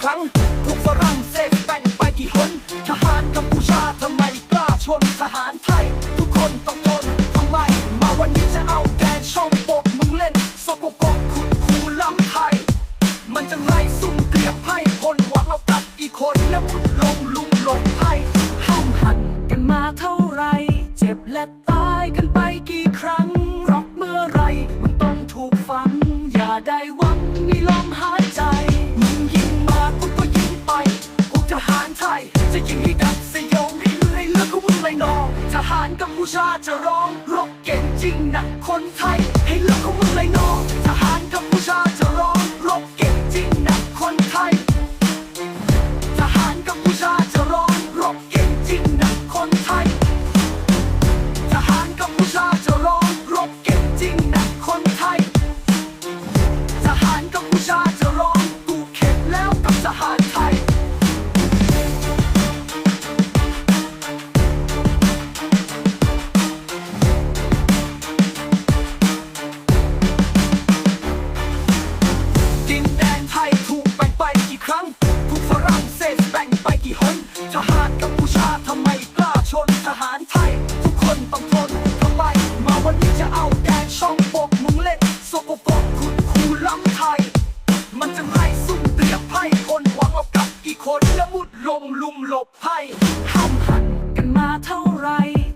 ครั้งพวกฝรั่งเศสแบ่งไปกี่คนทหารกัมพูชาทำไมกล้าชนทหารไทย ทุกคนต้องทนทำไม มาวันนี้จะเอาแดนช่องปกมึงเล่นสกปรกคุณคูล้ำไทย มันจะงไรสุ่มเกลียบให้คนหวังเอากัดอีกคนแล้วมุลงลุมหลงไพ่ห้ามหันกันมาเท่าไร เจ็บและตายกันไปกี่ครั้งรอกเมื่อไรมันต้องถูกฟังอย่าได้ หารกัมพูชาจะร้องรบเก่งจริงนะคนไทย ให้เลือดของมึงเลยนองทหารกัมพูชา กี่ครั้งถูกฝรั่งเศสแบ่งไปกี่หนทหารกัมพูชาทำไมกล้าชนทหารไทย ทุกคนต้องทนทำไม มาวันนี้จะเอาแดนช่องปกมึงเล่นสกปรกคุณครูล้ำไทย มันจะไล่ซุ่มเตรียมไพ่คนหวังเอากับกี่คนแล้วมุดลงลุมหลบไพ่ห้ามหันกันมาเท่าไร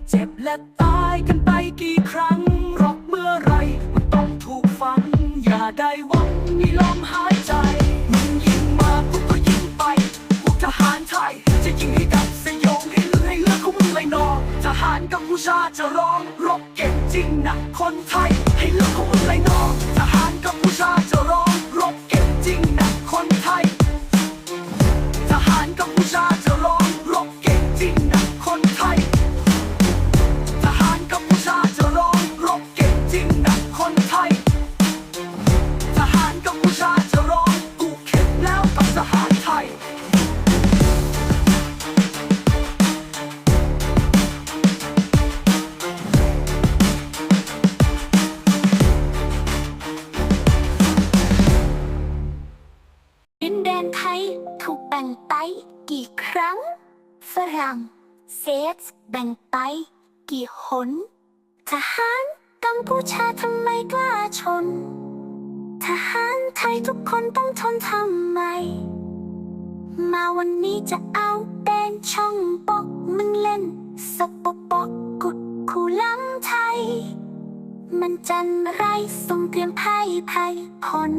เจ็บและตายกันไปกี่ครั้งรบเมื่อไรมันต้องถูกฝัง อย่าได้หวังมีลมหายารกัมพูชาจะร้องรบเก่งจริงนะคนไทย ให้เลือดของมึงไรน้องทหารกัมพูชาจะร้องรบเก่งจริงนะคนไทย ทหารกัมพูชา แบ่งไปกี่ครั้ง ฝรั่งเศสแบ่งไปกี่หน ทหารกัมพูชาทำไมกล้าชน ทหารไทยทุกคนต้องทนทำไม มาวันนี้จะเอาแดนช่องปอกมึงเล่นสปปกกุดคูล้ำไทย มันจันไรส่งเตรียมไพ่ไพ่ผล